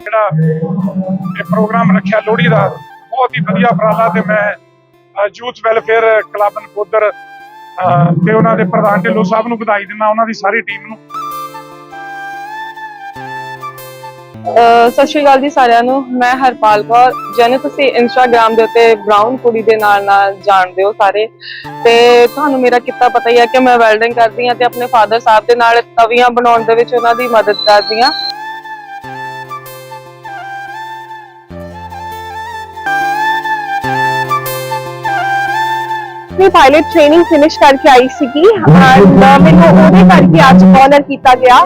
ਜਿਹੜਾ ਇਹ ਪ੍ਰੋਗਰਾਮ ਰੱਖਿਆ ਲੋਹੜੀ ਦਾ, ਬਹੁਤ ਹੀ ਵਧੀਆ ਉਪਰਾਲਾ ਤੇ ਮੈਂ ਯੂਥ ਵੈਲਫੇਅਰ ਕਲੱਬ ਨਕੋਦਰ ਤੇ ਉਹਨਾਂ ਦੇ ਪ੍ਰਧਾਨ ਢਿੱਲੋਂ ਸਾਹਿਬ ਨੂੰ ਵਧਾਈ ਦਿੰਦਾ, ਉਹਨਾਂ ਦੀ ਸਾਰੀ ਟੀਮ ਨੂੰ। ਸਤਿ ਸ਼੍ਰੀ ਅਕਾਲ ਜੀ ਸਾਰਿਆਂ ਨੂੰ। ਮੈਂ ਹਰਪਾਲ ਕੌਰ। ਜਿਹਨੇ ਤੁਸੀਂ ਇੰਸਟਾਗ੍ਰam ਦੇ ਉੱਤੇ ਬ੍ਰਾਊਨ ਕੁੜੀ ਦੇ ਨਾਲ ਨਾਲ ਜਾਣਦੇ ਹੋ ਸਾਰੇ। ਤੇ ਤੁਹਾਨੂੰ ਮੇਰਾ ਕਿੱਤਾ ਪਤਾ ਹੀ ਹੈ ਕਿ ਮੈਂ ਵੈਲਡਿੰਗ ਕਰਦੀ ਹਾਂ ਤੇ ਆਪਣੇ ਫਾਦਰ ਸਾਹਿਬ ਦੇ ਨਾਲ ਤਵੀਆਂ ਬਣਾਉਣ ਦੇ ਵਿੱਚ ਉਹਨਾਂ ਦੀ ਮਦਦ ਕਰਦੀ ਹਾਂ। ਆਪਣੀ ਪਾਇਲਟ ਟ੍ਰੇਨਿੰਗ ਫਿਨਿਸ਼ ਕਰਕੇ ਆਈ ਸੀਗੀ। ਐਂਡ ਮੈਨੂੰ ਉਹਦੇ ਕਰਕੇ ਅੱਜ ਆਨਰ ਕੀਤਾ ਗਿਆ।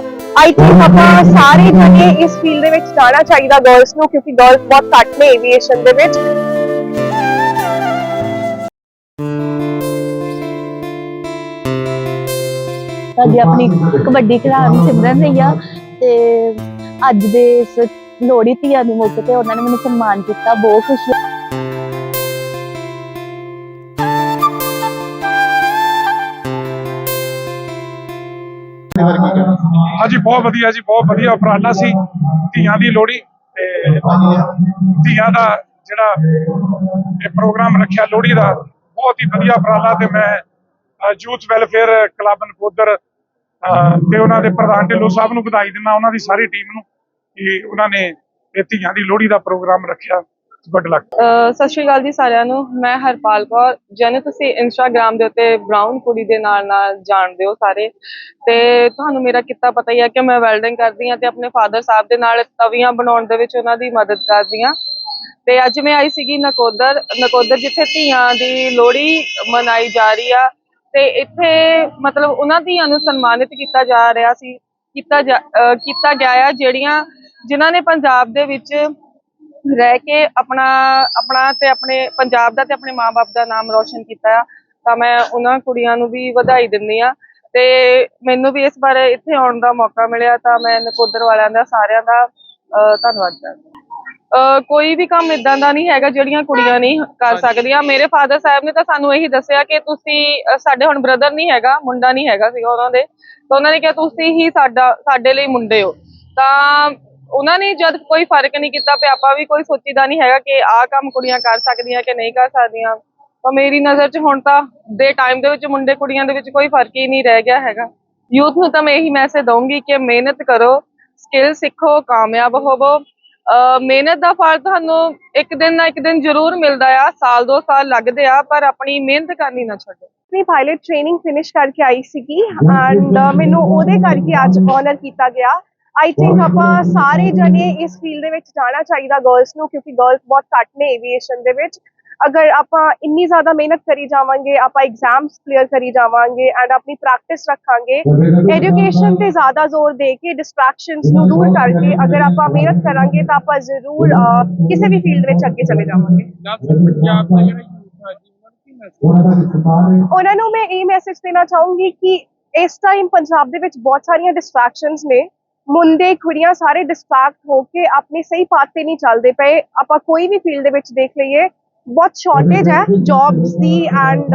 ਆਈ ਥਿੰਕ ਆਪਾਂ ਸਾਰੇ ਜਣੇ ਇਸ ਫੀਲਡ ਦੇ ਵਿੱਚ ਜਾਣਾ ਚਾਹੀਦਾ ਗਰਲਸ ਨੂੰ, ਕਿਉਂਕਿ ਗਰਲਸ ਬਹੁਤ ਘੱਟ ਨੇ ਐਵੀਏਸ਼ਨ ਦੇ ਵਿੱਚ। ਸਾਡੀ ਆਪਣੀ ਕਬੱਡੀ ਖਿਡਾਰਨ ਸਿਮਰਨ ਰਈਆ ਤੇ ਅੱਜ ਦੇ ਇਸ ਲੋਹੜੀ ਧੀਆਂ ਦੇ ਮੌਕੇ ਤੇ ਉਹਨਾਂ ਨੇ ਮੈਨੂੰ ਸਨਮਾਨ ਕੀਤਾ, ਬਹੁਤ ਖੁਸ਼ੀ ਹੈ। ਹਾਂਜੀ, ਬਹੁਤ ਵਧੀਆ ਜੀ, ਬਹੁਤ ਵਧੀਆ ਉਪਰਾਲਾ ਸੀ ਧੀਆਂ ਦੀ ਲੋਹੜੀ ਤੇ ਧੀਆਂ ਦਾ ਜਿਹੜਾ ਇਹ ਪ੍ਰੋਗਰਾਮ ਰੱਖਿਆ ਲੋਹੜੀ ਦਾ, ਬਹੁਤ ਹੀ ਵਧੀਆ ਉਪਰਾਲਾ ਤੇ ਮੈਂ ਯੂਥ ਵੈਲਫੇਅਰ ਕਲੱਬ ਨਕੋਦਰ ਤੇ ਉਹਨਾਂ ਦੇ ਪ੍ਰਧਾਨ ਢਿੱਲੋਂ ਸਾਹਿਬ ਨੂੰ ਵਧਾਈ ਦਿੰਦਾ, ਉਹਨਾਂ ਦੀ ਸਾਰੀ ਟੀਮ ਨੂੰ ਕਿ ਉਹਨਾਂ ਨੇ ਇਹ ਧੀਆਂ ਦੀ ਲੋਹੜੀ ਦਾ ਪ੍ਰੋਗਰਾਮ ਰੱਖਿਆ ਗੁੱਡ ਲੱਕ ਸਤਿ ਸ਼੍ਰੀ ਅਕਾਲ ਜੀ ਸਾਰਿਆਂ ਨੂੰ। ਮੈਂ ਹਰਪਾਲ ਕੌਰ। ਜਿਹਨੇ ਤੁਸੀਂ ਇੰਸਟਾਗ੍ਰam ਦੇ ਉੱਤੇ ਬ੍ਰਾਊਨ ਕੁੜੀ ਦੇ ਨਾਲ ਨਾਲ ਜਾਣਦੇ ਹੋ ਸਾਰੇ। ਤੇ ਤੁਹਾਨੂੰ ਮੇਰਾ ਕਿੱਤਾ ਪਤਾ ਹੀ ਹੈ ਕਿ ਮੈਂ ਵੈਲਡਿੰਗ ਕਰਦੀ ਹਾਂ ਤੇ ਆਪਣੇ ਫਾਦਰ ਸਾਹਿਬ ਦੇ ਨਾਲ ਤਵੀਆਂ ਬਣਾਉਣ ਦੇ ਵਿੱਚ ਉਹਨਾਂ ਦੀ ਮਦਦ ਕਰਦੀ ਹਾਂ। ਤੇ ਅੱਜ ਮੈਂ ਆਈ ਸੀਗੀ ਨਕੋਦਰ। ਨਕੋਦਰ ਜਿੱਥੇ ਧੀਆਂ ਦੀ ਲੋਹੜੀ ਮਨਾਈ ਜਾ ਰਹੀ ਆ। ਤੇ ਇੱਥੇ ਮਤਲਬ ਉਹਨਾਂ ਧੀਆਂ ਨੂੰ ਸਨਮਾਨਿਤ ਕੀਤਾ ਜਾ ਰਿਹਾ ਸੀ। ਕੀਤਾ ਜਾ- ਕੀਤਾ ਗਿਆ ਆ ਜਿਹੜੀਆਂ ਜਿਨ੍ਹਾਂ ਨੇ ਪੰਜਾਬ ਦੇ ਵਿੱਚ ਰਹਿ ਕੇ ਆਪਣਾ ਆਪਣਾ ਤੇ ਆਪਣੇ ਪੰਜਾਬ ਦਾ ਤੇ ਆਪਣੇ ਮਾਪੇ ਦਾ ਨਾਮ ਰੌਸ਼ਨ ਕੀਤਾ ਆ ਤਾਂ ਮੈਂ ਉਹਨਾਂ ਕੁੜੀਆਂ ਨੂੰ ਵੀ ਵਧਾਈ ਦਿੰਦੀ ਆ ਤੇ ਮੈਨੂੰ ਵੀ ਇਸ ਬਾਰੇ ਇੱਥੇ ਆਉਣ ਦਾ ਮੌਕਾ ਮਿਲਿਆ ਤਾਂ ਮੈਂ ਨਕੋਦਰ ਵਾਲਿਆਂ ਦਾ ਸਾਰਿਆਂ ਦਾ ਧੰਨਵਾਦ ਕਰਦੀ ਕੋਈ ਵੀ ਕੰਮ ਇਦਾਂ ਦਾ ਨਹੀਂ ਹੈਗਾ ਜਿਹੜੀਆਂ ਕੁੜੀਆਂ ਨਹੀਂ ਕਰ ਸਕਦੀਆਂ। ਮੇਰੇ ਫਾਦਰ ਸਾਹਿਬ ਨੇ ਤਾਂ ਸਾਨੂੰ ਇਹੀ ਦੱਸਿਆ ਕਿ ਤੁਸੀਂ ਸਾਡੇ ਹੁਣ ਬ੍ਰਦਰ ਨਹੀਂ ਹੈਗਾ ਮੁੰਡਾ ਨਹੀਂ ਹੈਗਾ ਸੀਗਾ ਉਹਨਾਂ ਦੇ ਤਾਂ ਉਹਨਾਂ ਨੇ ਕਿਹਾ ਤੁਸੀਂ ਹੀ ਸਾਡਾ ਸਾਡੇ ਲਈ ਮੁੰਡੇ ਹੋ। ਤਾਂ ਉਹਨਾਂ ਨੇ ਜਦ ਕੋਈ ਫ਼ਰਕ ਨਹੀਂ ਕੀਤਾ ਤੇ ਆਪਾਂ ਵੀ ਕੋਈ ਸੋਚੀਦਾ ਨਹੀਂ ਹੈਗਾ ਕਿ ਆਹ ਕੰਮ ਕੁੜੀਆਂ ਕਰ ਸਕਦੀਆਂ ਕਿ ਨਹੀਂ ਕਰ ਸਕਦੀਆਂ। ਤਾਂ ਮੇਰੀ ਨਜ਼ਰ 'ਚ ਹੁਣ ਤਾਂ ਦੇ ਟਾਈਮ ਦੇ ਵਿੱਚ ਮੁੰਡੇ ਕੁੜੀਆਂ ਦੇ ਵਿੱਚ ਕੋਈ ਫ਼ਰਕ ਹੀ ਨਹੀਂ ਰਹਿ ਗਿਆ ਹੈਗਾ। ਯੂਥ ਨੂੰ ਤਾਂ ਮੈਂ ਇਹੀ ਮੈਸੇਜ ਦਊਂਗੀ ਕਿ ਮਿਹਨਤ ਕਰੋ ਸਕਿੱਲ ਸਿੱਖੋ ਕਾਮਯਾਬ ਹੋਵੋ। ਅਹ ਮਿਹਨਤ ਦਾ ਫਲ ਤੁਹਾਨੂੰ ਇੱਕ ਦਿਨ ਨਾ ਇੱਕ ਦਿਨ ਜ਼ਰੂਰ ਮਿਲਦਾ ਆ ਸਾਲ ਦੋ ਸਾਲ ਲੱਗਦੇ ਆ ਪਰ ਆਪਣੀ ਮਿਹਨਤ ਕਰਨੀ ਨਾ ਛੱਡੋ। ਆਪਣੀ ਪਾਇਲਟ ਟ੍ਰੇਨਿੰਗ ਫਿਨਿਸ਼ ਕਰਕੇ ਆਈ ਸੀਗੀ ਐਂਡ ਮੈਨੂੰ ਉਹਦੇ ਕਰਕੇ ਅੱਜ ਆਨਰ ਕੀਤਾ ਗਿਆ। ਆਈ ਥਿੰਕ ਆਪਾਂ ਸਾਰੇ ਜਣੇ ਇਸ ਫੀਲਡ ਦੇ ਵਿੱਚ ਜਾਣਾ ਚਾਹੀਦਾ ਗਰਲਸ ਨੂੰ, ਕਿਉਂਕਿ ਗਰਲਸ ਬਹੁਤ ਘੱਟ ਨੇ ਏਵੀਏਸ਼ਨ ਦੇ ਵਿੱਚ। ਅਗਰ ਆਪਾਂ ਇੰਨੀ ਜ਼ਿਆਦਾ ਮਿਹਨਤ ਕਰੀ ਜਾਵਾਂਗੇ, ਆਪਾਂ ਐਗਜ਼ਾਮਸ ਕਲੀਅਰ ਕਰੀ ਜਾਵਾਂਗੇ ਐਂਡ ਆਪਣੀ ਪ੍ਰੈਕਟਿਸ ਰੱਖਾਂਗੇ ਐਜੂਕੇਸ਼ਨ ਤੇ ਜ਼ਿਆਦਾ ਜ਼ੋਰ ਦੇ ਕੇ ਡਿਸਟਰੈਕਸ਼ਨਸ ਨੂੰ ਦੂਰ ਕਰਕੇ ਅਗਰ ਆਪਾਂ ਮਿਹਨਤ ਕਰਾਂਗੇ ਤਾਂ ਆਪਾਂ ਜ਼ਰੂਰ ਕਿਸੇ ਵੀ ਫੀਲਡ ਵਿੱਚ ਅੱਗੇ ਚਲੇ ਜਾਵਾਂਗੇ। ਉਹਨਾਂ ਨੂੰ ਮੈਂ ਇਹ ਮੈਸੇਜ ਦੇਣਾ ਚਾਹੂੰਗੀ ਕਿ ਇਸ ਟਾਈਮ ਪੰਜਾਬ ਦੇ ਵਿੱਚ ਬਹੁਤ ਸਾਰੀਆਂ ਡਿਸਟਰੈਕਸ਼ਨਸ ਨੇ। ਮੁੰਡੇ, ਕੁੜੀਆਂ ਸਾਰੇ ਡਿਸਟਰੈਕਟ ਹੋ ਕੇ ਆਪਣੀ ਸਹੀ ਪਾਥ ਤੇ ਨਹੀਂ ਚੱਲਦੇ ਪਏ। ਆਪਾਂ ਕੋਈ ਵੀ ਫੀਲਡ ਦੇ ਵਿੱਚ ਦੇਖ ਲਈਏ ਬਹੁਤ ਸ਼ਾਰਟੇਜ ਹੈ ਜੌਬਸ ਦੀ ਐਂਡ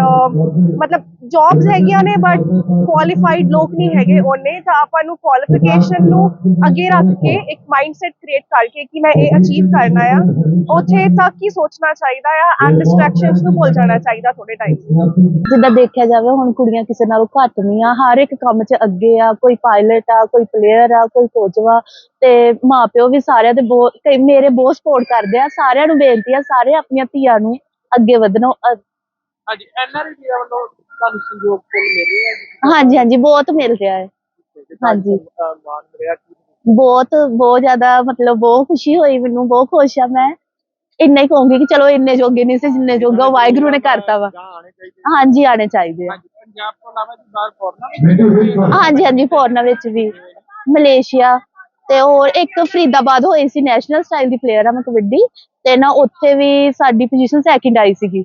ਮਤਲਬ ਜੌਬਸ ਹੈਗੀਆਂ ਨੇ ਬਟ ਕੁਆਲੀਫਾਈਡ ਲੋਕ ਨਹੀਂ ਹੈਗੇ ਉਹਨੇ ਤਾਂ ਆਪਾਂ ਨੂੰ ਕੁਆਲੀਫਿਕੇਸ਼ਨ ਨੂੰ ਅੱਗੇ ਰੱਖ ਕੇ ਇੱਕ ਮਾਈਂਡਸੈਟ ਕ੍ਰੀਏਟ ਕਰਕੇ ਕਿ ਮੈਂ ਇਹ ਅਚੀਵ ਕਰਨਾ ਆ ਉੱਥੇ ਤੱਕ ਹੀ ਸੋਚਣਾ ਚਾਹੀਦਾ ਆ ਐਂਡ ਡਿਸਟਰੈਕਸ਼ਨਸ ਨੂੰ ਭੁੱਲ ਜਾਣਾ ਚਾਹੀਦਾ ਥੋੜੇ ਟਾਈਮ ਜਿੱਦਾਂ ਦੇਖਿਆ ਜਾਵੇ ਹੁਣ ਕੁੜੀਆਂ ਕਿਸੇ ਨਾਲੋਂ ਘੱਟ ਨਹੀਂ ਆ ਹਰ ਇੱਕ ਕੰਮ 'ਚ ਅੱਗੇ ਆ ਕੋਈ ਪਾਇਲਟ ਆ ਕੋਈ ਪਲੇਅਰ ਆ ਕੋਈ ਕੋਚ ਵਾ ਤੇ ਮਾਪਿਓ ਵੀ ਸਾਰਿਆਂ ਦੇ ਬਹੁਤ ਕਈ ਮੇਰੇ ਬਹੁਤ ਸਪੋਰਟ ਕਰਦੇ ਆ ਸਾਰਿਆਂ ਨੂੰ ਬੇਨਤੀ ਆ ਸਾਰੇ ਆਪਣੀਆਂ ਧੀਆਂ ਨੂੰ ਅੱਗੇ ਵਧਣੋ ਹਾਂਜੀ ਐਨਆਰਆਈ ਦੀ ਵੱਲੋਂ ਤੁਹਾਨੂੰ ਸੰਯੋਗ ਫੁੱਲ ਮਿਲ ਰਿਹਾ ਹੈ ਹਾਂਜੀ ਹਾਂਜੀ ਬਹੁਤ ਮਿਲ ਰਿਹਾ ਹੈ। ਹਾਂਜੀ। ਮਿਲਿਆ ਬਹੁਤ ਬਹੁਤ ਜ਼ਿਆਦਾ ਮਤਲਬ ਬਹੁਤ ਖੁਸ਼ੀ ਹੋਈ ਮੈਨੂੰ ਬਹੁਤ ਖੁਸ਼ ਆ ਮੈਂ। ਇੰਨਾ ਹੀ ਕਹੂੰਗੀ ਕਿ ਚਲੋ ਇੰਨੇ ਜੋਗੇ ਨਹੀਂ ਸੀ ਜਿੰਨੇ ਜੋਗਾ ਵਾਹਿਗੁਰੂ ਨੇ ਕਰਤਾ ਵਾ। ਹਾਂਜੀ ਆਣੇ ਚਾਹੀਦੇ ਆ। ਹਾਂਜੀ ਪੰਜਾਬ ਤੋਂ ਇਲਾਵਾ ਜੀ ਬਾਹਰ ਫੋਰਨਾ ਹਾਂਜੀ ਹਾਂਜੀ ਫੋਰਨਾਂ ਵਿੱਚ ਵੀ। ਮਲੇਸ਼ੀਆ ਤੇ ਹੋਰ ਇੱਕ ਫਰੀਦਾਬਾਦ ਹੋਈ ਸੀ ਨੈਸ਼ਨਲ ਸਟਾਈਲ ਦੀ ਪਲੇਅਰ ਆ ਮੈਂ ਕਬੱਡੀ। ਤੇ ਨਾ ਉੱਥੇ ਵੀ ਸਾਡੀ ਪੋਜੀਸ਼ਨ ਸੈਕਿੰਡ ਆਈ ਸੀਗੀ।